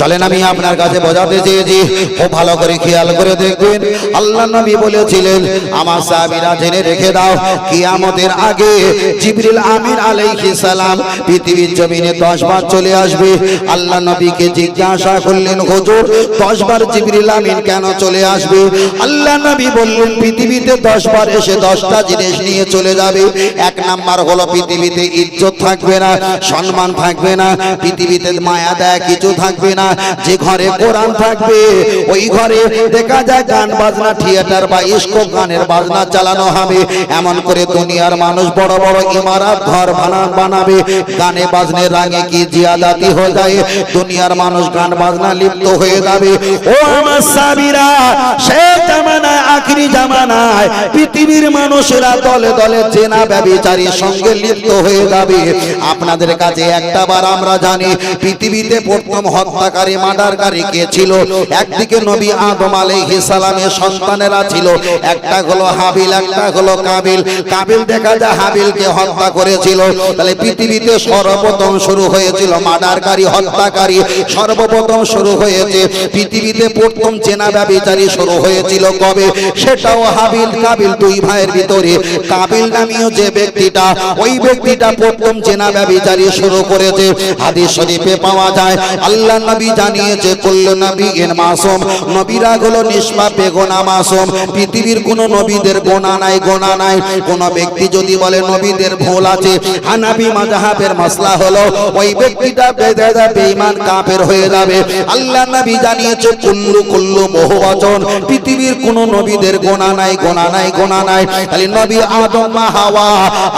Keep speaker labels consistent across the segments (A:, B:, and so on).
A: চলেন আমি আপনার কাছে বোঝাতে চেয়েছি। ও ভালো করে খেয়াল করে দেখবেন। আল্লাহ নবী বলেছিলেন, আমার সাহাবীরা জেনে রেখে দাও, কিয়ামতের আগে জিবরিল আমিন আলাইহিস সালাম পৃথিবীর জমিনে 10 বার চলে আসবে। আল্লাহ নবীকে জিজ্ঞাসা করলেন, হুজুর 10 বার জিবরিল আমিন কেন চলে আসবে? আল্লাহ নবী বললেন, পৃথিবীতে 10 বার এসে 10টা জিনিস নিয়ে চলে যাবে। এক নাম্বার হলো পৃথিবীতে ইজ্জত থাকবে না, সম্মান থাকবে না, পৃথিবীতে মায়া দেয়া কিছু থাকবে না যে ঘরে কোরআন থাকবে, ওই ঘরে দেখা যায় গান বাজনা, থিয়েটার বা ইস্কো গানের বাজনা চালানো হবে। এমন করে দুনিয়ার মানুষ বড় বড় ইমারত ঘর বানা বানাবে। গানে বাজনে রাঙে কি জিয়াদাতি হয়ে যায়? দুনিয়ার মানুষ গান বাজনা লিপ্ত হয়ে যাবে। ও আমার সাবিরা, সে জামানায় আখরি জামানায় পৃথিবীর মানুষেরা দলে দলে চেনা ব্যবিচারীর সঙ্গে লিপ্ত হয়ে যাবে। আপনাদের কাছে একটা বার আমরা জানি, পৃথিবীতে প্রথম হত্যাকারী, মার্ডারকারী কে ছিল? একদিকে নবী আদম আলাইহিস সালামের সন্তানেরা ছিল, একটা হলো হাবিল, একটা হলো কাবিল। কাবিল দেখা যায় হাবিলকে হত্যা করেছিল। তাহলে পৃথিবীতে সর্বপ্রথম শুরু হয়েছিল মার্ডারকারী, হত্যাকারী। সর্বপ্রথম শুরু হয়েছে, পৃথিবীতে প্রথম চেনা ব্যবিচারী শুরু হয়েছিল কবে? সেটাও হাবিল কাবিল দুই ভাইয়ের ভিতরে। কাবিল নামীয় যে ব্যক্তিটা, ওই ব্যক্তিটা প্রথম চেনা ব্যবিচারী শুরু করেছে। হাদিস শরীফে পাওয়া যায়, আল্লাহ নবী জানিয়েছে, কুল্লু নবী এর মাসুম। নবীরা হলো নিষ্পাপ বেগুনা মাসুম। পৃথিবীর কোন নবীদের গোনা নাই গোনা নাই। কোন ব্যক্তি যদি বলে নবীদের ভুল আছে হানাবি মাযহাবের মাসলা হলো, ওই ব্যক্তিটা বেদাদা বেঈমান কাফের হয়ে যাবে। আল্লাহ নবী জানিয়েছে, কুল্লু কুল্লু বহুবচন। পৃথিবীর কোন নবীদের গোনা নাই গোনা নাই গোনা নাই। খালি নবী আদম মা হাওয়া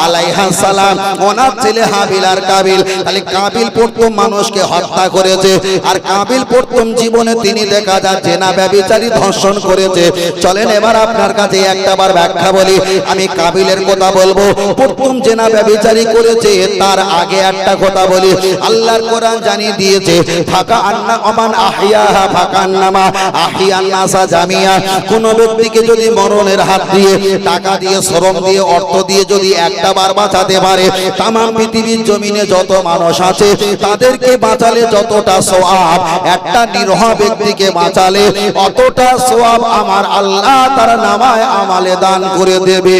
A: আলাইহা সালাম, ওনার ছেলে হাবিল আর কাবিল। খালি কাবিল প্রথম মানুষকে হত্যা করেছে, আর কাবিল প্রথম জীবনে তিনি দেখা যাচ্ছে না ব্যবিচারী ধর্ষণ করেছে। চলেন এবার আপনার কাছে একটা বার ব্যাখ্যা বলি, আমি কাবিলের কথা বলব। প্রথম জেনা ব্যবিচারী করেছে, তার আগে একটা কথা বলি। আল্লাহর কোরআন জানিয়ে দিয়েছে, ফাঁকা আন্না অমান আহিয়া ফাঁকা আন্নামা আহিয়ান নাসা জামিয়া। কোন ব্যক্তিকে যদি মরণের হাত দিয়ে, টাকা দিয়ে, শ্রম দিয়ে, অর্থ দিয়ে যদি একটা বার বাঁচাতে পারে তাম পৃথিবীর জমিনে যত মানুষ আছে, তাদেরকে বাঁচালে যতটা সোয়াব, একটা নিরহ ব্যক্তিকে বাঁচালে অতটা সোয়াব আমার আল্লাহ তার নামায় আমালে দান করে দেবে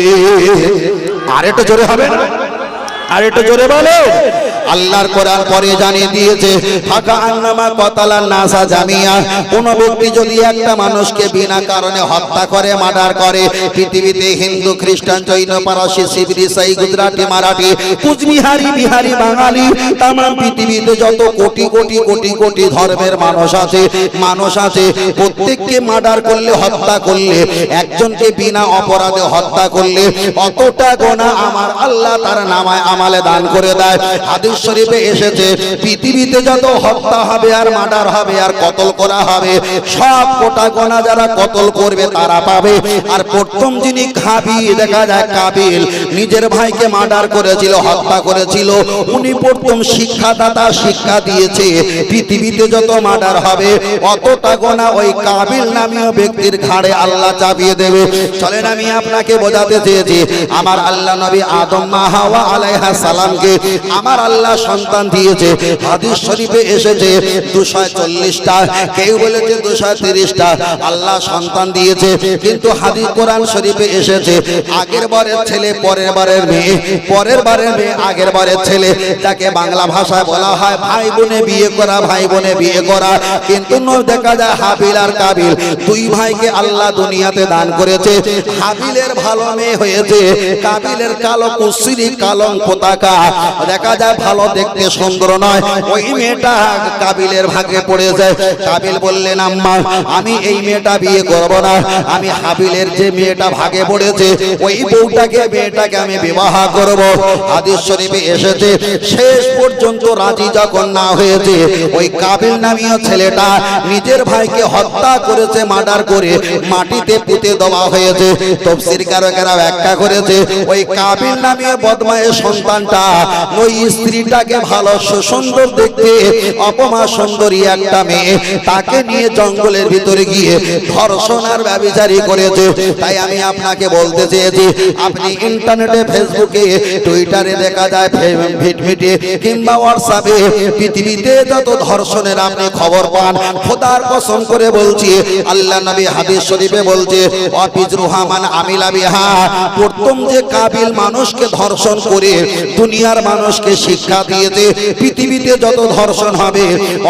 A: আর একটু জোরে হবে না? আর একটু জোরে বলো। আল্লাহর কোরআন পরে জানিয়ে দিয়েছে কতালা নাসা জামিয়া। কোন ব্যক্তি যদি একটা মানুষকে বিনা কারণে হত্যা করে, মার্ডার করে, পৃথিবীতে হিন্দু, খ্রিস্টান, জৈন, পারসি ইসাই গুজরাটি, মারাঠি, কুচবিহারি, বিহারি, বাঙালি তাম পৃথিবীতে যত কোটি কোটি কোটি কোটি ধর্মের মানুষ আছে মানুষ আছে, প্রত্যেককে মার্ডার করলে, হত্যা করলে, একজনকে বিনা অপরাধে হত্যা করলে, অতটা গোনা আমার আল্লাহ তার নামায় আমালে দান করে দেয়। হাদিস শরীফে এসেছে, পৃথিবীতে যত হত্যা হবে আর মার্ডার হবে আর কতল করা হবে, সব কোটা গোনা যারা কতল করবে তারা পাবে। আর প্রথম যিনি খাবি দেখা যায় কাবিল নিজের ভাইকে মার্ডার করেছিল, হত্যা করেছিল, উনি প্রথম শিক্ষাদাতা, শিক্ষা দিয়েছে, পৃথিবীতে যত মার্ডার হবে, অতটা গোনা ওই কাবিল নামীয় ব্যক্তির ঘাড়ে আল্লাহ চাপিয়ে দেবে। চলেন আমি আপনাকে বোঝাতে চেয়েছি, আমার আল্লাহ নবী আদম মা হাওয়া আলাইহা সালামকে আমার আল্লাহ সন্তান দিয়েছে। হাদিস শরীফে এসেছে চল্লিশটা। কেউ বলেছে তিরিশটা। আল্লাহ সন্তান দিয়েছে, কিন্তু হাদিস কোরআন শরীফে এসেছে, আগের বারের ছেলে, পরের বারের মেয়ে। পরের বারের মেয়ে, আগের বারের ছেলে। যাকে বাংলা ভাষায় বলা হয়, ভাই বোনে বিয়ে করা, ভাই বোনে বিয়ে করা। কিন্তু দেখা যায় হাবিল আর কাবিল দুই ভাইকে আল্লাহ দুনিয়াতে দান করেছে। হাবিলের ভালো মেয়ে হয়েছে, কাবিলের কালো কুসিরি কালং পতাকা দেখা যায় ভালো দেখতে সুন্দর নয়। ওই মেয়েটা কাবিলের ভাগে পড়ে যায়। কাবিল বললেন, আম্মা, আমি এই মেয়েটা বিয়ে করব না। আমি হাবিলের যে মেয়েটা ভাগে পড়েছে, ওই বউটাকে, মেয়েটাকে আমি বিবাহ করব। শরীফে এসেছে, শেষ পর্যন্ত রাজি যখন না হয়েছে, ওই কাবিল নামীয় ছেলেটা নিজের ভাইকে হত্যা করেছে, মার্ডার করে মাটিতে পুঁতে দেওয়া হয়েছে। তফসির কারকেরা ব্যাখ্যা করেছে। ওই কাবিল নামীয় বদমায়ের সন্তানটা, ওই স্ত্রীটাকে ভালো সুন্দর দেখতে অপমা সুন্দরী একটা মেয়ে। তাকে নিয়ে জঙ্গলের ভিতরে গিয়ে ধর্ষণ আর ব্যবচারী করেছে। তাই আমি আপনাকে বলতে চেয়েছি, আপনি ইন্টারনেটে, ফেসবুকে, টুইটারে দেখা যায় ভিটমিটে কিংবা হোয়াটসঅ্যাপে পৃথিবীতে যত ধর্ষণের আপনি খবর পান, খোদার কসম করে বলছি, আল্লাহ নবী হাদিস শরীফে বলছে অফিজ রুহামান আমিলা বিহা। প্রথম যে কাবিল মানুষকে ধর্ষণ করে দুনিয়ার মানুষকে শিক্ষা দিয়েছে পৃথিবীতে যত ধর্ষণ হবে,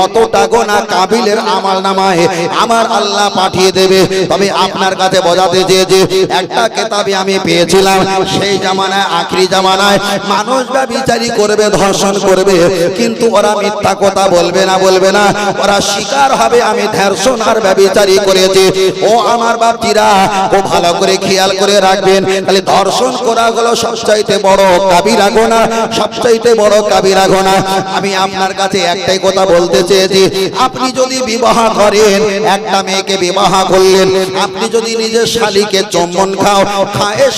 A: অতটা গোনা কাবিলের আমাল নামায় আমার আল্লাহ পাঠিয়ে দেবে। তবে আপনার কাছে বোঝাতে চেয়েছে একটা কেতাবে আমি পেয়েছিলাম, সেই জামানায়, আখরি জামানায় মানুষ বা বিচারি করবে, ধর্ষণ করবে, কিন্তু ওরা মিথ্যা কথা বলবে না বলবে না। ওরা শিকার হবে, আমি ধর্ষণ আর ব্যবিচারী করেছি। ও আমার বাপজিরা, ও ভালো করে খেয়াল করে রাখবেন, তাহলে ধর্ষণ করা হলো সবচাইতে বড় কাবিরা গোনা সবচাইতে বড় কাবিরা গোনা আমি আপনার কাছে একটাই কথা বলতে চেয়েছি, আপনি যদি বিবাহ করেন, একটা মেয়েকে বিবাহ করলেন, আপনি যদি নিজের শালিকে চুম্বন খাও, খায়েশ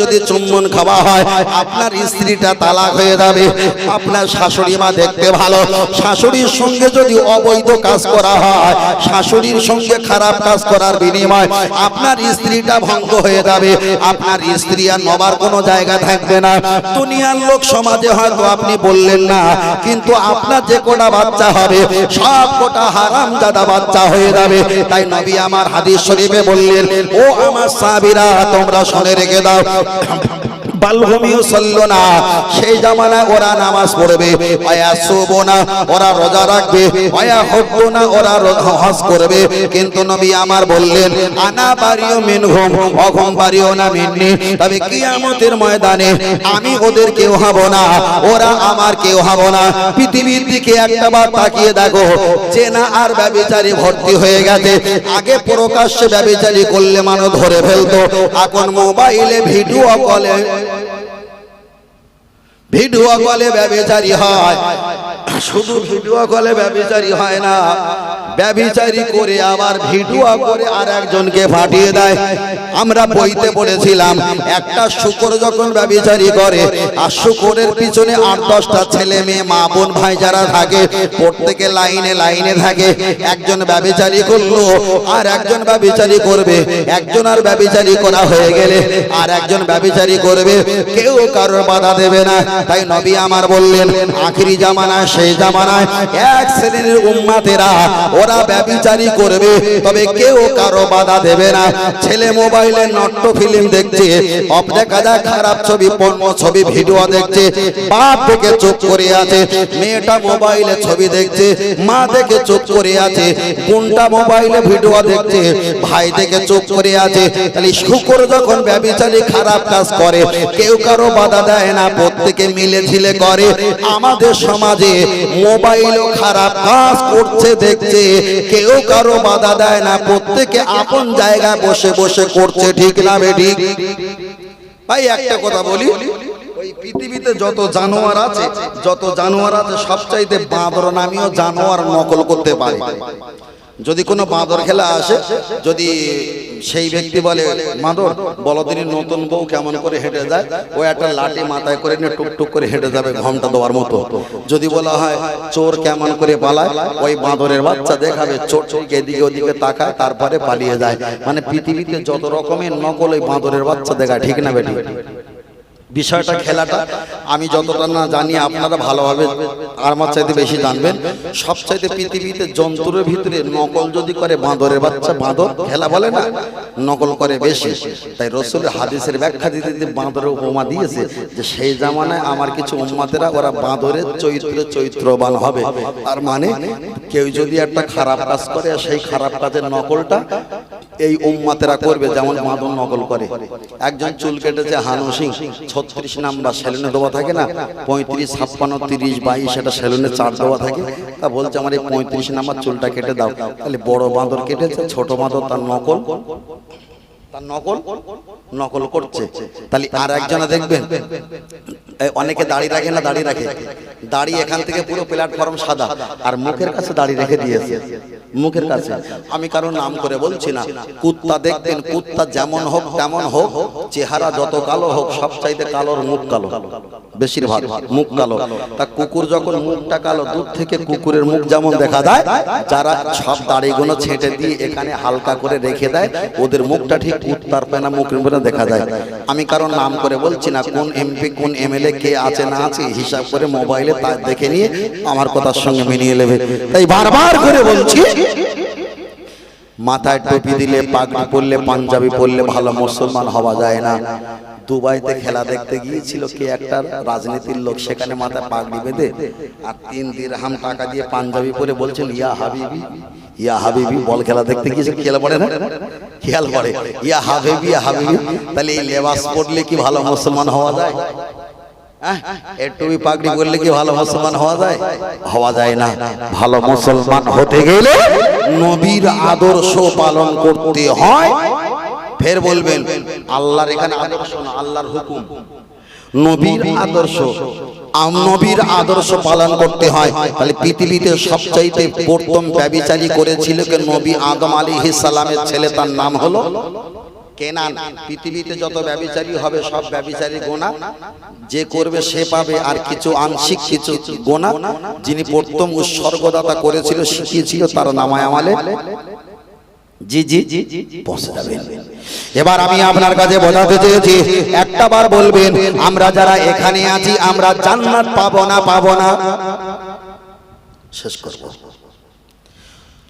A: যদি চুম্বন খাওয়া হয়, আপনার স্ত্রীটা তালাক হয়ে যাবে। আপনার শাশুড়ি মা দেখতে ভালো। শাশুড়ির সঙ্গে যদি অবৈধ কাজ করা হয়, শাশুড়ির সঙ্গে খারাপ কাজ করার বিনিময় আপনার স্ত্রীটা ভঙ্গ হয়ে যাবে। আপনার স্ত্রী আর নবার কোনো জায়গা থাকবে না। দুনিয়ার লোক সমাজে হয়তো আপনি বললেন না, কিন্তু আপনার যে কোটা বাচ্চা হবে, সব কোটা হারাম দাদা বাচ্চা হয়ে যাবে। তাই নবী আমার হাদিস শরীফে বললেন, ও আমার সাবিরা তোমরা শুনে রেখে দাও। বালভূমিও চলল না। সেই জামানায় ওরা নামাজ পড়বে অয়া শুবো না, ওরা রোজা রাখবে অয়া হব্বো না, ওরা হজ করবে। কিন্তু নবী আমার বললেন, আনা পারিও মিনহুম, অঘম পারিও না মিন্নি। তবে কিয়ামতের ময়দানে আমি ওদের কেউ হব না, ওরা আমার কেউ হব না। পৃথিবীর দিকে একটা বার তাকিয়ে দেখো, চেনা আর ব্যবিচারী ভর্তি হয়ে গেছে। আগে প্রকাশ্যে ব্যবিচারী করলে মানুষ ধরে ফেলতো, এখন মোবাইলে ভিডিও কলে। ভিডিও কলে ব্যবচারী হয়। শুধু ভিডিও কলে ব্যবচারী হয় না, ব্যবচারী করে আবার ভিডিও করে আর একজনকে পাঠিয়ে দেয়। আমরা বইতে পড়েছিলাম, একটা শুকর যখন ব্যবচারী করে, আর শুকরের পিছনে আট দশটা ছেলে মেয়ে, মা, বোন, ভাই যারা থাকে, প্রত্যেকে লাইনে লাইনে থাকে। একজন ব্যবচারী করল, আর একজন ব্যবচারী করবে। একজন আর ব্যবচারী করা হয়ে গেলে, আর একজন ব্যবচারী করবে। কেউ কারোর বাধা দেবে না। তাই নবী আমার বললেন, আখিরি জামানায়, সেই জামানায় এক শ্রেণির উম্মাতেরা, ওরা ব্যবিচারী করবে। তবে কেউ কারও বাধা দেবে না। ছেলে মোবাইলে নট্য ফিল্ম দেখছে অপ দেখা যায় খারাপ ছবি, পণ্য ছবি, ভিডিও দেখছে, বাপ থেকে চুপ করে আছে, মেয়েটা মোবাইলে ছবি দেখছে, মা দেখে চুপ করে আছে, বোনটা মোবাইলে ভিডিও দেখছে, ভাই থেকে চুপ করে আছে। তাহলে শুকর যখন ব্যবিচারী খারাপ কাজ করে, কেউ কারও বাধা দেয় না, প্রত্যেকে মিলে ঝিলে করে। আমাদের সমাজে মোবাইলও খারাপ কাজ করছে, দেখছে। কেউ কারও বাধা দেয় না, প্রত্যেকে আপন জায়গায় বসে বসে করছে, ঠিক না বেঠিক ভাই, একটা কথা বলি। পৃথিবীতে যত জানোয়ার আছে, যত জানোয়ার আছে, সবচাইতে বাঁদর নামীয় জানোয়ার নকল করতে পারে। যদি কোনো বাঁদর খেলা আসে যদি সেই ব্যক্তি বলে মাদর বলো তিনি নতুন বউ কেমন করে হেঁটে যায়? ও একটা লাঠি মাথায় করে নিয়ে টুকটুক করে হেঁটে যাবে ঘমটা দেওয়ার মতো। যদি বলা হয় চোর কেমন করে পালায়? ওই বাঁদরের বাচ্চা দেখাবে চোর এদিকে ওদিকে তাকায় তারপরে পালিয়ে যায়। মানে পৃথিবীতে যত রকমের নকল ওই বাঁদরের বাচ্চা দেখায় ঠিক না বেটি বিষয়টা খেলাটা আমি যতটা না জানি আপনারা ভালোভাবে আমার চাইতে বেশি জানবেন। সবচাইতে পৃথিবীতে জন্তুরের ভিতরে নকল যদি করে বাঁদরের বাচ্চা বাঁদর খেলা বলে না নকল করে বেশি। তাই রসুলের হাদিসের ব্যাখ্যা দিতে দিতে বাঁদরের উপমা দিয়েছে যে সেই জামানায় আমার কিছু উম্মাতেরা ওরা বাঁদরের চরিত্রে চরিত্রবান হবে। তার মানে কেউ যদি একটা খারাপ কাজ করে আর সেই খারাপ কাজের নকলটা এই উম্মাতেরা করবে যেমন মাদন নকল করে। একজন চুল কেটেছে হানু সিং, ছত্রিশ নাম্বার সেলুনে দেওয়া থাকে না? পঁয়ত্রিশ, ছাপ্পান্ন, তিরিশ, বাইশ, এটা সেলুনে চার দেওয়া থাকে। তা বলছে, আমার এই পঁয়ত্রিশ নাম্বার চুলটা কেটে দাও। তাহলে বড় বাঁদর কেটেছে, ছোট বাঁদর তার নকল। তার নকল? নকল করছে। তাহলে আর একজনে দেখবেন। অনেকে দাড়ি রাখে না দাড়ি রাখে। দাড়ি এখান থেকে পুরো প্ল্যাটফর্ম সাদা। আর মুখের কাছে দাড়ি রেখে দিয়েছে। মুখের কাছে। আমি কারও নাম করে বলছি না। কুত্তা দেখবেন কুত্তা যেমন হোক তেমন হোক চেহারা যত কালো হোক সব চাইতে কালোর মুখ কালো। বেশিরভাগ মুখ কালো। তা কুকুর যখন মুখটা কালো দূর থেকে কুকুরের মুখ যেমন দেখা যায় যারা সব দাড়িগুলো ছেঁটে দিয়ে এখানে হালকা করে রেখে দেয় ওদের মুখটা ঠিক উত্তর পেনা মুখের দেখা যায়। আমি কারণ নাম করে বলছি না, কোন এমপি, কোন এমএলএ, কে আছে, না আছে, হিসাব করে মোবাইলে তার দেখে নিয়ে আমার কথার সঙ্গে মিলিয়ে নেবে। তাই বারবার করে বলছি, মাথায় টুপি দিলে, পাগড়ি পরলে, পাঞ্জাবি পরলে ভালো মুসলমান হওয়া যায় না। দুবাইতে খেলা দেখতে গিয়েছিল কে একটা রাজনীতির লোক, সেখানে মাথায় পাগড়ি বেঁধে আর তিন দিরহাম টাকা দিয়ে পাঞ্জাবি পরে বলছেন, ইয়া হাবিবি ইয়া হাবিবি, বল খেলা দেখতে গিয়েছে খেলা পড়ে না? খেয়াল পড়ে, ইয়া হাবিবি ইয়া হাবিবি, তাহলে এই লেবাস পরলে কি ভালো মুসলমান হওয়া যায়? পাগড়ি করলে কি ভালো হওয়া যায়? হওয়া যায় না, ভালো মুসলমান হতে গেলে নবীর আদর্শ পালন করতে হয়। ফের বলবেন আল্লাহর এখানে আদর্শ না আল্লাহর হুকুম। নবীর আদর্শ নবীর আদর্শ পালন করতে হয়। তাহলে পৃথিবীতে সবচাইতে প্রথম ব্যবিচারী করেছিল কে নবী আদম আলাইহিস সালামের ছেলে তার নাম হলো কেনান। পৃথিবীতে যত ব্যবিচারী হবে সব ব্যবিচারী গোনা। যে করবে সে পাবে আর কিছু আংশিক কিছু গোনা যিনি প্রথম উৎসর্গদাতা করেছিল শিখিয়েছিল তার নামায় আমালে। জি জি পৌঁছে যাবেন। এবার আমি আপনার কাছে বোঝাতে চেয়েছি, একটা বার বলবেন, আমরা যারা এখানে আছি, আমরা জান্নাত পাবো না পাবো না। শেষ করব।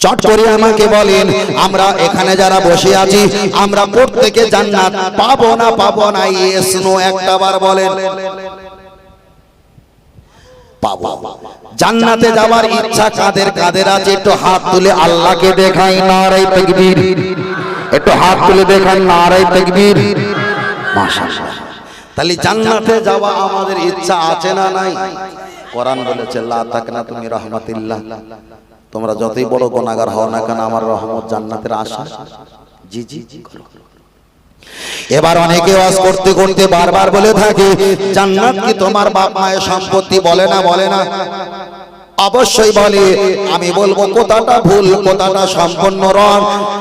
A: চট করে আমাকে বলেন, আমরা এখানে যারা বসে আছি, আমরা প্রত্যেকে জান্নাত পাবো না পাবো না, ইয়েস নো, একটা বার বলেন। পাবো। জান্নাতে যাওয়ার ইচ্ছা কাদের কাদের আছে? একটু হাত তুলে আল্লাহকে দেখাই নারাই তাকবীর। একটু হাত তুলে দেখাই নারাই তাকবীর। মাশাআল্লাহ। তাহলে জান্নাতে যাওয়া আমাদের ইচ্ছা আছে না নাই? কোরআন বলেছে লা তাকনা তুমি রহমাতিল্লাহ। তোমরা যতই বড় গুনাহগার হও না কেন আমার রহমত জান্নাতের আশা। জি জি জি করো এবার অনেকে ওয়াজ করতে করতে বারবার বলে থাকে, জান্নাত কি তোমার বাপ মায়ের সম্পত্তি? বলে না বলে না। অবশ্যই বলে, আমি বলব কোথাটা ভুল, কোথাটা সম্পূর্ণ রং।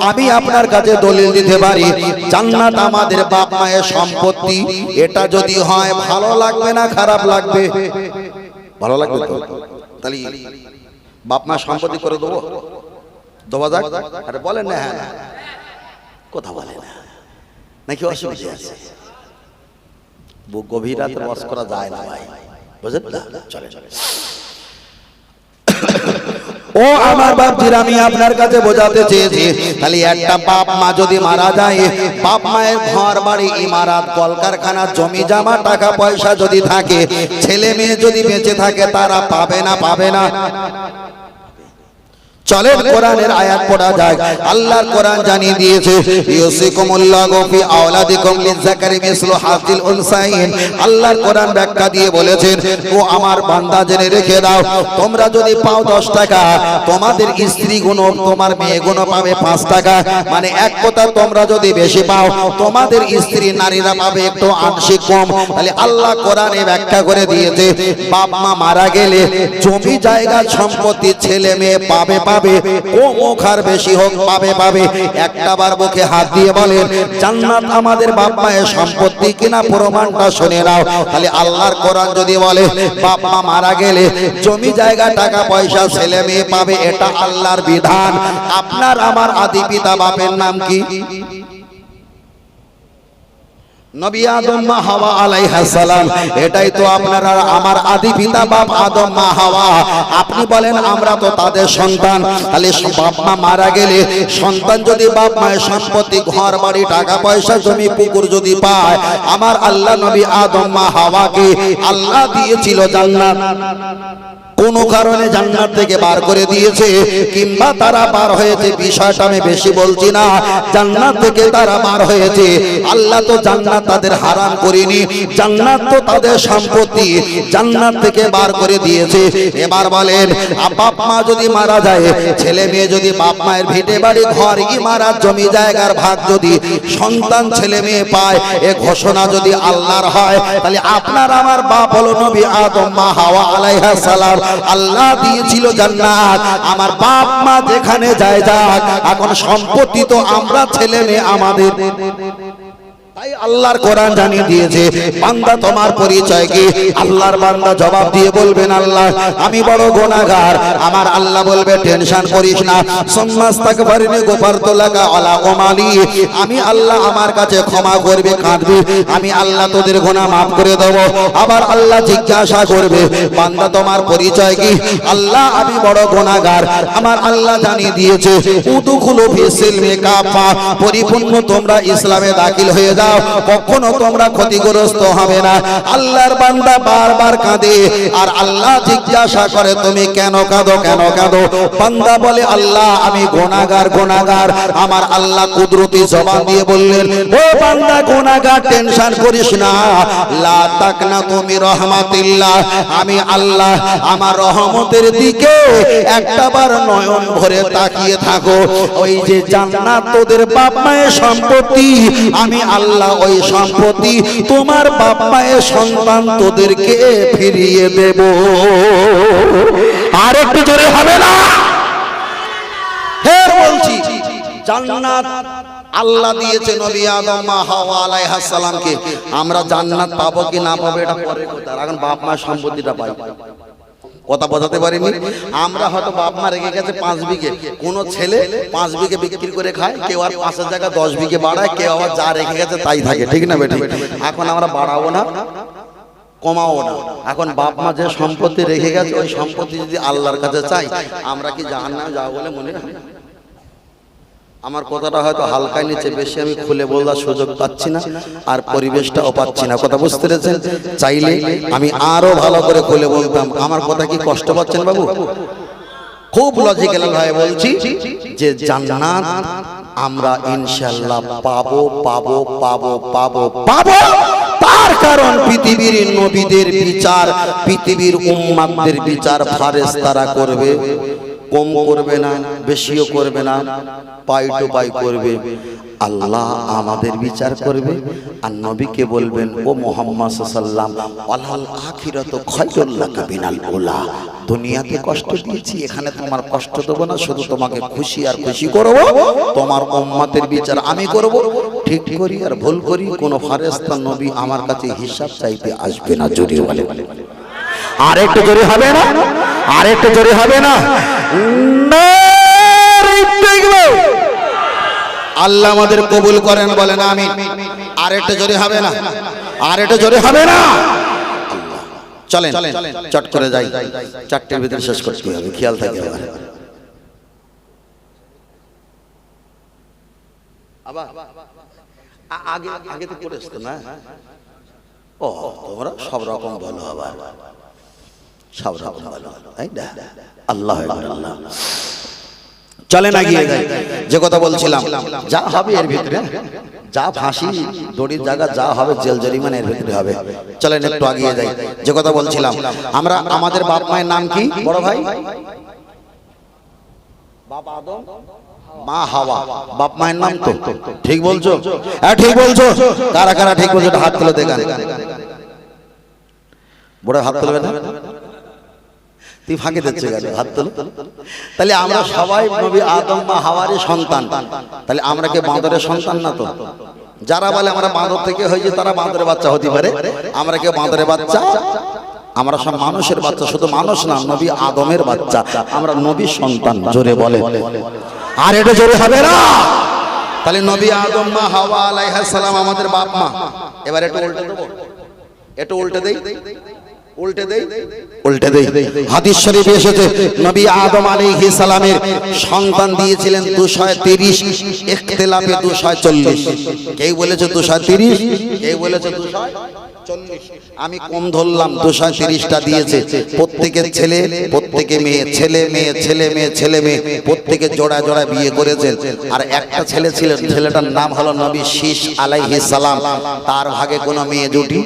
A: আমি আপনার কাছে দলিল দিতে পারি, জান্নাত আমাদের বাপ মায়ের সম্পত্তি। এটা যদি হয়, ভালো লাগবে না, খারাপ লাগবে? ভালো লাগবে তো? তাহলে বাপ মা সম্পত্তি করে দেবো? দেওয়া যাক। আরে বলেন না হ্যাঁ না। কথা বলে না। নাকি অসুবিধা আছে? গভীর রাতে বস করা যায় না ভাই। বুঝলেন না? চলে চলে। ও আমার বাপজির আমি আপনার কাছে বোঝাতে চেয়েছি। তাহলে একটা বাপ মা যদি মারা যায় বাপ মায়ের ঘর বাড়ি ইমারাত কলকারখানা জমি জামা টাকা পয়সা যদি থাকে ছেলে মেয়ে যদি বেঁচে থাকে তারা পাবে না পাবে না? চলেন, কোরআনের আয়াত পড়া যায়। আল্লাহর কোরআন জানিয়ে দিয়েছে, ইউসিকুমুল্লাহু ফি আওলাদিকুম লিযাকারি মিসলু হাযিল উনসাইন। আল্লাহর কোরআন ব্যাখ্যা দিয়ে বলেছেন, ও আমার বান্দা, জেনে রেখে দাও, তোমরা যদি পাও 10 টাকা, তোমাদের স্ত্রী গুণ তোমার মেয়ে গুণ পাবে 5 টাকা। মানে এক কথা, তোমরা যদি বেশি পাও, তোমাদের স্ত্রী নারীরা পাবে একটু আংশিক কম। তাহলে আল্লাহ কোরআনে ব্যাখ্যা করে দিয়েছে বাপ মা মারা গেলে জমি জায়গা সম্পত্তি ছেলে মেয়ে পাবে পাবে ও আর বেশি হোক, পাবে পাবে। একটা বার মুখে হাত দিয়ে বলেন, জান্নাত আমাদের বাপ মায়ের সম্পত্তি কিনা প্রমাণটা শুনে নাও। তাহলে আল্লাহর কোরআন যদি বলে, বাপ মা মারা গেলে জমি জায়গা, টাকা পয়সা, ছেলে মেয়ে পাবে, এটা আল্লাহর বিধান। আপনার আমার আদি পিতা বাপের নাম কি? নবী আদম মা হাওয়া আলাইহিস সালাম। এটাই তো আপনার আর আমার আদি পিতা বাপ আদম মা হাওয়া। আপনি বলেন আমরা তো তাদের সন্তান। তাহলে বাপ মা মারা গেলে সন্তান যদি বাপ মায়ের সম্পত্তি ঘর বাড়ি টাকা পয়সা জমি পুকুর যদি পায় আমার আল্লাহ নবী আদম মা হাওয়াকে আল্লাহ দিয়েছিল জান্নাত। কোন কারণে জান্নাত থেকে বার করে দিয়েছে, কিংবা তারা বার হয়েছে, বিষয়টা আমি বেশি বলছি না। জান্নাত থেকে তারা বার হয়েছে। আল্লাহ তো জান্নাত তাদের হারাম করেনি, জান্নাত তো তাদের সম্পত্তি, জান্নাত থেকে বার করে দিয়েছে। এবার বলেন বাপ মা যদি মারা যায়, ছেলে মেয়ে যদি বাপ মায়ের ভিটে বাড়ি, ঘর ইমারাত জমি, জায়গার ভাগ যদি সন্তান ছেলে মেয়ে পায়, এ ঘোষণা যদি আল্লাহর হয়, তাহলে আপনার আমার বাপ হলো নবী আদম মা হাওয়া আলাইহা সালাম। আল্লাহ দিয়েছিল জান্নাত। আমার বাপ মা যেখানে যায় যাক, এখন সম্পত্তি তো আমরা ছেলে মেয়ে আমাদের। আল্লাহর কোরআন জানিয়ে দিয়েছে, বান্দা তোমার পরিচয় কি? আল্লাহর বান্দা জবাব দিয়ে বলবেন, আল্লাহ, আমি বড় গুনাহগার। আমার আল্লাহ বলবে, টেনশন করিস না। গোপার ওমালি আমি আল্লাহ আমার কাছে ক্ষমা করবে আমি আল্লাহ তোদের গুনাহ মাফ করে দেব। আবার আল্লাহ জিজ্ঞাসা করবে, বান্দা তোমার পরিচয় কি? আল্লাহ, আমি বড় গুনাহগার। আমার আল্লাহ জানিয়ে দিয়েছে, উদুখুলু পরিপূর্ণ তোমরা ইসলামে দাখিল হয়ে যাও। কখনো তোমরা ক্ষতিগ্রস্ত হবে না। আল্লাহর বান্দা বারবার কাঁদে, আর আল্লাহ জিজ্ঞাসা করে, তুমি কেন কাঁদো কেন কাঁদো? বান্দা বলে, আল্লাহ, আমি গোনাগার গোনাগার আমার আল্লাহ কুদরতি জবান দিয়ে বললেন, ও বান্দা গোনাগার টেনশন করিস না। লা তাকনা তুমি রহমাতিল্লাহ আমি আল্লাহ, আমার রহমতের দিকে একটাবার নয়ন ভরে তাকিয়ে থাকো। ওই যে জান্নাত তোদের বাপ মায়ের সম্পত্তি, আমি আল্লাহ ওই সম্পত্তি তোমার বাপ সন্তান তোদেরকে ফিরিয়ে দেব। আর একটু জোরে হবে না? ফের বলছি, জান্নাত আল্লাহ দিয়েছে নবী আদম মা হাওয়া আলাইহিস সালামকে। আমরা জান্নাত পাবো কি না পাবো এটা পরে কথা। এখন বাপ মা সম্পত্তিটা পাই। কথা বোঝাতে পারিনি। আমরা হয়তো বাপ মা রেখে গেছে পাঁচ বিঘে। কোনো ছেলে পাঁচ বিঘে বিক্রি করে খায়, কেউ আর পাঁচের জায়গা দশ বিঘে বাড়ায়, কেউ আবার যা রেখে গেছে তাই থাকে, ঠিক না বেটি? এখন আমরা বাড়াবো না কমাও না। এখন বাপ মা যে সম্পত্তি রেখে গেছে, ওই সম্পত্তি যদি আল্লাহর কাছে চাই আমরা কি জাহান্নামে যাব বলে মনে হয় আমার কথাটা হয়তো হালকায় নিচে বেশি আমি খুলে বলার সুযোগ পাচ্ছি না, আর পরিবেশটাও পাচ্ছি না। কথা বুঝতে পেরেছেন? চাইলে আমি আরও ভালো করে খুলে বলতাম। আমার কথা কি কষ্ট পাচ্ছেন বাবু? খুব লজিক্যাল ভাবে বলছি যে জান্নাত আমরা ইনশাআল্লাহ পাবো পাবো পাবো পাবো পাবো। তার কারণ পৃথিবীর নবীদের বিচার, পৃথিবীর উম্মাদের বিচার ফারেস্তারা করবে। কম করবে না, বেশিও করবে না, পাই টু পাই করবে। আল্লাহ আমাদের বিচার করবে। আর নবীকে বলবেন, ও মোহাম্মদ সাল্লাম আলাল আখিরাত খায়রুল্লাহ বিনাল উলা। দুনিয়াতে কষ্ট দিয়েছি, এখানে তোমার কষ্ট দেবো না, শুধু তোমাকে খুশি আর খুশি করব। তোমার উম্মতের বিচার আমি করব। ঠিক করি আর ভুল করি, কোন ফারেস্তা নবী আমার কাছে হিসাব চাইতে আসবে না, জোরে বলে। আর একটু জোরে হবে না? আর একটু জোরে হবে না। আল্লাহ আমাদের কবুল করেন, বলেন আমি আর একটু জোরে হবে না। আর একটু জোরে হবে না। চলেন চট করে যাই। চারটের ভিতরে শেষ করতে হবে, খেয়াল থাকে আগে আগে তো করে আসতো না? ও, তোমরা সব রকম বলো আবার। সব রকম বলো তাই না? আল্লাহ আল্লাহ। চলে না গিয়ে যে কথা বলছিলাম যা হবে এর ভিতরে। যা ফাঁসি দড়ির জায়গা যা হবে জেল জরিমানা এর ভিতরে হবে। চলেন একটু আগিয়ে যাই। যে কথা বলছিলাম আমরা আমাদের বাপ মায়ের নাম কি? বড় ভাই? বাপ আদম? মা হাওয়া। বাপ মায়ের নাম তো। ঠিক বলছো? হ্যাঁ ঠিক বলছো? কারা কারা ঠিক বলছো? হাত তুলে দেখান। বড় হাত তুলবে না। তুই ফাঁকে দিচ্ছে গেল হাত তুলো। তাহলে আমরা সবাই নবী আদম বা হাওয়ারি সন্তান। তাহলে আমরা কি বাঁদরের সন্তান না তো? যারা বলে আমরা বাঁদর থেকে হয়েছে তারা বাঁদরের বাচ্চা হতে পারে। আমরা কেউ বাঁদরের বাচ্চা? আমরা সব মানুষের বাচ্চা শুধু মানুষ না নবী আদমের বাচ্চা। আমরা নবী সন্তান জোরে বলে আর এটা জোরে হবে না? তাহলে নবী আদম মা হাওয়া আলাইহিস সালাম আমাদের বাপ মা। এবার এটা উল্টে দেবো একটু উল্টে দেই। উল্টে দেই। হাদিস এসেছে, নবী আদম সালামের সন্তান দিয়েছিলেন 230 ইখতিলাফে 240 কেউ বলেছে 230 কেউ বলেছে 240 আমি কম ধরলাম 230টা দিয়েছে। প্রত্যেকের ছেলে, প্রত্যেকে মেয়ে, ছেলে মেয়ে ছেলে মেয়ে ছেলে, মেয়ে, প্রত্যেকে জোড়া জোড়া বিয়ে করেছেন। আর একটা ছেলে ছিলেন ছেলেটার নাম হলো নবী শীষ আলাইহিস সালাম। তার ভাগে কোনো মেয়ে জুটি?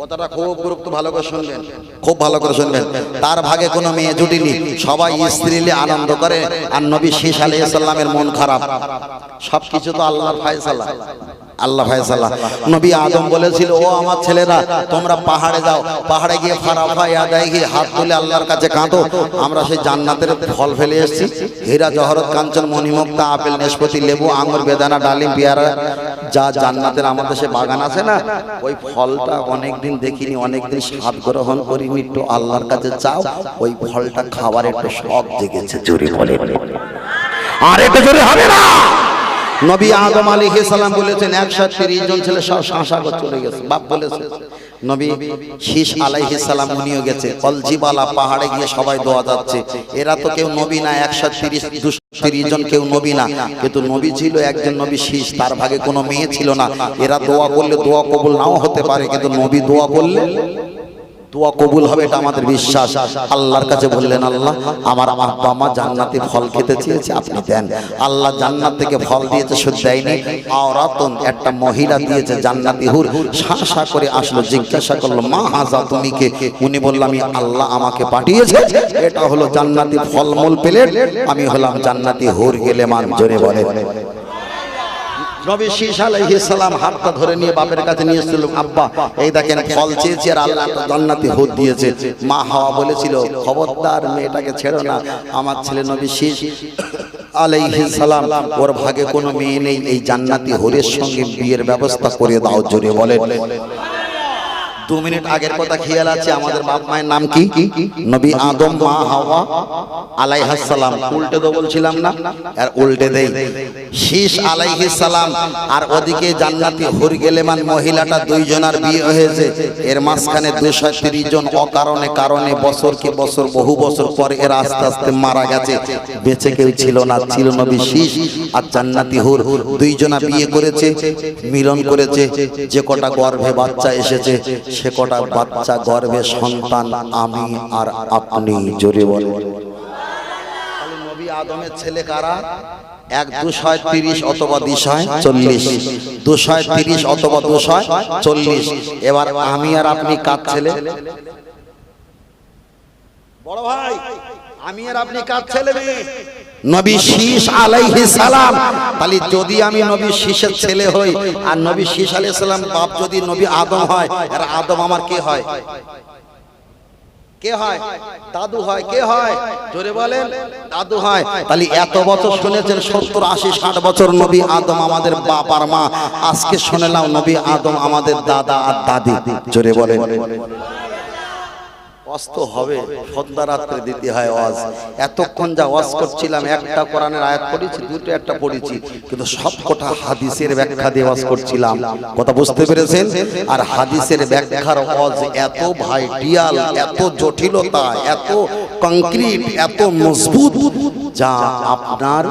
A: কথাটা খুব গুরুত্ব ভালো করে শুনবেন, খুব ভালো করে শুনবেন। তার ভাগে কোনো মেয়ে জুটিনি সবাই স্ত্রীলে আনন্দ করে, আর নবী শেষ আলী সাল্লামের মন খারাপ। সবকিছু তো আল্লাহর ফায়সালা। আল্লাহ ফায়সালা। নবী আদম বলেছিল, ও আমার ছেলেরা, তোমরা পাহাড়ে যাও। পাহাড়ে গিয়ে ফারাফা ইয়াদায় গিয়ে হাত তুলে আল্লাহর কাছে কাঁদো। আমরা সেই জান্নাতের ফল ফেলে এসেছি। হীরা, জহরত, কাঞ্চন, মণিমুক্তা, আপেল নেশপতি লেবু আঙুর বেদানা, ডালিম, পেয়ারা, যা জান্নাতের আমাদের দেশে বাগান আছে না, ওই ফলটা অনেকদিন দেখিনি, অনেকদিন স্বাদ গ্রহণ করিনি। একটু আল্লাহর কাছে চাও, ওই ফলটা খাবার একটু শখ জেগেছে, জোরে বলে আর একটু জোরে হবে না। নবী আদম আলী সালাম বলেছেন, একশো তিরিশ জন ছেলে সব শাঁসাগর চলে গেছে। বাপ বলেছে, নবী শীষ আলাইহিস সালাম উনিও গেছে কলজিবালা পাহাড়ে গিয়ে সবাই দোয়া যাচ্ছে। এরা তো কেউ নবী না, একশো তিরিশ তিরিশ জন কেউ নবী না। কিন্তু নবী ছিল একজন নবী শীষ তার ভাগে কোনো মেয়ে ছিল না। এরা দোয়া করলে দোয়া কবুল নাও হতে পারে, কিন্তু নবী দোয়া করলে দোয়া কবুল হবে, এটা আমাদের বিশ্বাস। আল্লাহর কাছে বললেন, আল্লাহ, আমার আব্বা মা জান্নাতি ফল খেতে চেয়েছে, আপনি দেন। আল্লাহ জান্নাত থেকে ফল দিয়েছে শুধু দেয়নি। আওরাতন একটা মহিলা দিয়েছে, জান্নাতি হুর। শাসা করে আসলো, জিজ্ঞাসা করল, মা হাজা, তুমি কে? উনি বলল, আমি আল্লাহ আমাকে পাঠিয়েছে, এটা হলো জান্নাতি ফলমূল পেলে আমি হলাম জান্নাতি হুর গেলে মান জোরে বলে। নবী শীষ আলাইহিস সালাম হাতটা ধরে নিয়ে বাপের কাছে নিয়ে এসেছিল, আব্বা, এই দেখেন ফল চেয়েছি আর আল্লাহ তো জান্নাতি হুদ দিয়েছে। মা হাওয়া বলেছিল, খবরদার মেয়েটাকে ছেড়ো না, আমার ছেলে নবী শীষ আলাইহিস ওর ভাগে কোনো মেয়ে নেই, এই জান্নাতি হরের সঙ্গে বিয়ের ব্যবস্থা করে দাও। জোরে বলেন দু মিনিট আগের কথা খেয়াল আছে আমাদের বাপ মায়ের নাম কি? কি? নবী আদম মা হাওয়া আলাইহাস সালাম। উল্টে তো বলছিলাম না আর উল্টে দেই। শীষ আলাইহিস সালাম। আর ওদিকে জান্নাতি হুরগেলেমান মহিলাটা দুইজনার বিয়ে হয়েছে। এর মাঝখানে দুশো তিরিশ জন অকারণে কারণে বছর কি বছর বহু বছর পর এরা আস্তে আস্তে মারা গেছে। বেঁচে কেউ ছিল না ছিল নবী শীষ আর জান্নাতি হুর। দুইজনা বিয়ে করেছে মিলন করেছে যে কটা গর্ভে বাচ্চা এসেছে সে কটা বাচ্চা গর্ভে সন্তান আমি আর আপনি জোরে বলেন। নবী আদমের ছেলে কারা? এক দুশয় তিরিশ অথবা দিশয় চল্লিশ। দুশয় তিরিশ অথবা দুশয় চল্লিশ। এবার আমি আর আপনি কার ছেলে? বড় ভাই আমি আর আপনি কার ছেলে মেয়ে? নবী শীষ আলাইহি সালাম। তাহলে যদি আমি নবী শীষের ছেলে হই আর নবী শীষ আলাইহিস সালাম বাপ যদি নবী আদম হয় আর আদম আমার কে হয়? কে হয়? দাদু হয়। কে হয়? জোরে বলেন দাদু হয়। তাহলে এত বছর শুনেছেন সত্তর আশি ষাট বছর নবী আদম আমাদের বাপ আর মা। আজকে শুনেলাম নবী আদম আমাদের দাদা আর দাদি জোরে বলেন। অস্ত হবে সন্ধ্যা রাত্রে দিতে হয় ওয়াজ। এতক্ষণ যা ওয়াজ করছিলাম একটা কোরআনের আয়াত পড়েছি দুটো একটা পড়েছি কিন্তু সবকটা হাদিসের ব্যাখ্যা দিয়ে ওয়াজ করছিলাম। কথা বুঝতে পেরেছেন? আর হাদিসের ব্যাখ্যার ওয়াজ এত ভাইটিয়াল এত জটিলতা এত কংক্রিট এত মজবুত যা আপনার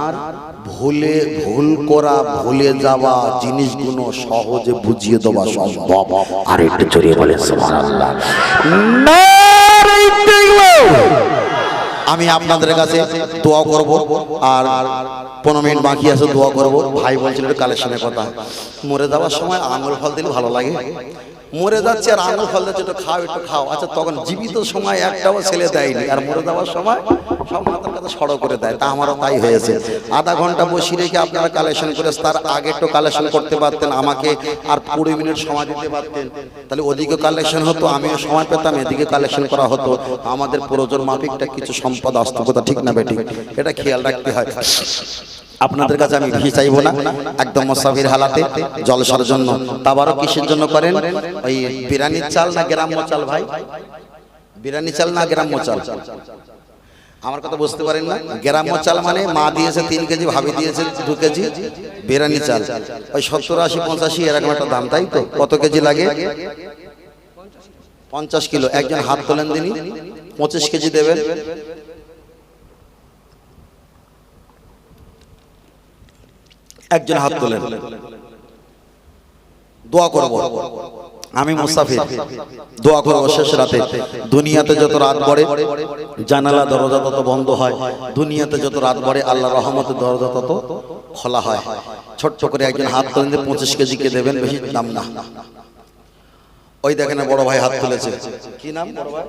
A: ভুলে ভুল করা ভুলে যাওয়া জিনিসগুলো সহজে বুঝিয়ে দেওয়া সম্ভব। আর একটু জড়িয়ে বলে সুবহানাল্লাহ। আমি আপনাদের কাছে দোয়া করব আর পনেরো মিনিট বাকি আছে, দোয়া করব। ভাই বলছিল কালেকশনের কথা। মরে যাওয়ার সময় আঙুল ফল দিলে ভালো লাগে। মরে যাচ্ছে আর আঙুল ফল দিচ্ছে একটু খাও একটু খাও। আচ্ছা তখন জীবিত সময় একটাও ছেলে দেয়নি। আর মরে যাওয়ার সময় সব মাথার কাছে সড়ো করে দেয়, তা আমারও তাই হয়েছে। আধা ঘণ্টা বসিয়ে রেখে আপনারা কালেকশন করে তার আগে একটু কালেকশন করতে পারতেন, আমাকে আর কুড়ি মিনিট সময় দিতে পারতেন। তাহলে ওদিকে কালেকশন হতো, আমিও সময় পেতাম, এদিকে কালেকশন করা হতো। আমাদের প্রয়োজন মাফিকটা কিছু সম্পদ আসতো কথা ঠিক না বেঠিক এটা খেয়াল রাখতে হয়। আপনাদের কাছে আমি ফি চাইব না, একদম মোসাফির হালাতে, জলসার জন্য। তাবারও কিসের জন্য করেন? ওই বিরানির চাল না গ্রাম্য চাল ভাই? বিরানি চাল না গ্রাম্য চাল? আমার কথা বুঝতে পারেন না। গ্রাম্য চাল মানে মা দিয়েছে তিন কেজি, ভাবি দিয়েছে দু কেজি বিরানি চাল। ওই সত্তর আশি, পঞ্চাশি, এরকম একটা দাম, তাই তো? কত কেজি লাগে? পঞ্চাশ কিলো। একজন হাত তোলেন তিনি, পঁচিশ কেজি দেবেন। একজন হাত তোলেন। দোয়া করব। আমি মুসাফির। দোয়া করব শেষ রাতে। দুনিয়াতে যত রাত পড়ে জানালা দরজা তত বন্ধ হয়। দুনিয়াতে যত রাত পড়ে আল্লাহ রহমতের দরজা তত খোলা হয়। ছোট্ট করে একজন হাত তোলেন দিয়ে পঁচিশ কেজি কে দেবেন বেশি দাম না। ওই দেখেন বড় ভাই হাত তুলেছে। কি নাম বড় ভাই?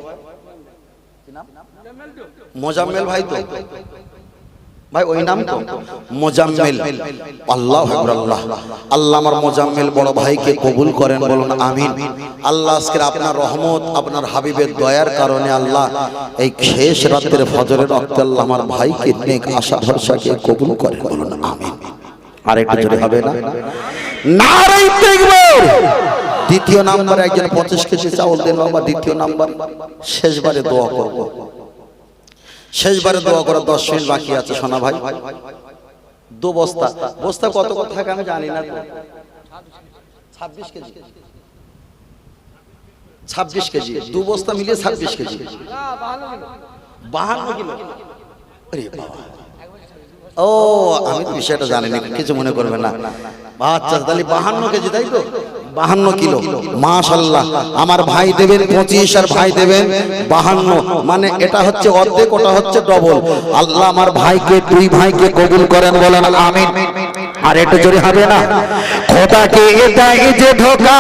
A: মোজাম্মেল ভাই তো। ভাই ওই নাম তো? মোজাম্মেল। আল্লাহ আল্লাহ। আল্লাহ আমার মোজাম্মেল বড় ভাইকে কবুল করেন বলুন আমিন। আল্লাহ আজকের আপনার রহমত আপনার হাবিবের দয়ার কারণে আল্লাহ এই শেষ রাতের ফজরের রক্তে আল্লাহ আমার ভাইকে নেক আশা ভরসাকে কবুল করেন বলুন আমিন। আর একটু জোরে হবে না? নারাই দেখবে দ্বিতীয় নাম্বার একজন পঁচিশ কেজি চাউল দেন বাবা দ্বিতীয় নাম্বার শেষবারে দোয়া করব। শেষবারে দোয়া করার দশ মিনিট বাকি আছে সোনা ভাই। দু বস্তা। বস্তা। কত কত থাকে আমি জানি না। ছাব্বিশ কেজি। ছাব্বিশ কেজি। দু বস্তা মিলিয়ে ছাব্বিশ কেজি। বাহান্ন কিলো। বাবা। ও আমি তো বিষয়টা জানি না কিছু মনে করবে না। আচ্ছা তাহলে বাহান্ন কেজি তাই তো? বাহান্ন কিলো। মাশাল্লাহ আমার ভাই দেবেন পঁচিশ আর ভাই দেবেন বাহান্ন। মানে এটা হচ্ছে অর্ধেক ওটা হচ্ছে ডবল আল্লাহ আমার ভাইকে দুই ভাইকে কবুল করেন বলেন আমিন। আর একটু জোরে হবে না। খোদাকে দেয় যে ধোকা,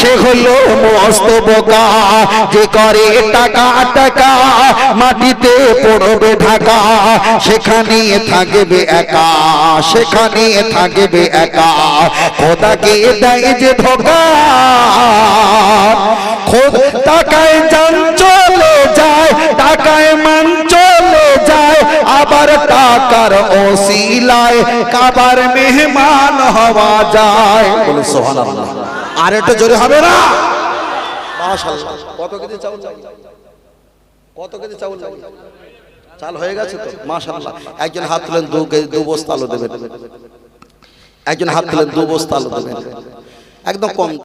A: সে হলো মস্ত বোকা। যে করে টাকা টাকা মাটিতে পড়বে ঢাকা, সেখানে থাকবে একা, সেখানে থাকবে একা। খোদাকে দেয় যে ধোকা, খোদ টাকায় যান চলে যায়, টাকায় মান আবার টাকার ওসিলায়, কাবার মেহমান হওয়া যায়। বলে সুবহানাল্লাহ। আর একটু জোরে হবে না? মাশাআল্লাহ। কত কেজি চাউল কত কেজি চাউল চাল হয়ে গেছে তো? মাশাআল্লাহ। একজন হাত তুলেন, দু কেজি, দু বস্তা আলু দেবেন। একজন হাত তুলেন, দু বস্তা আলু দেবেন। একদম কম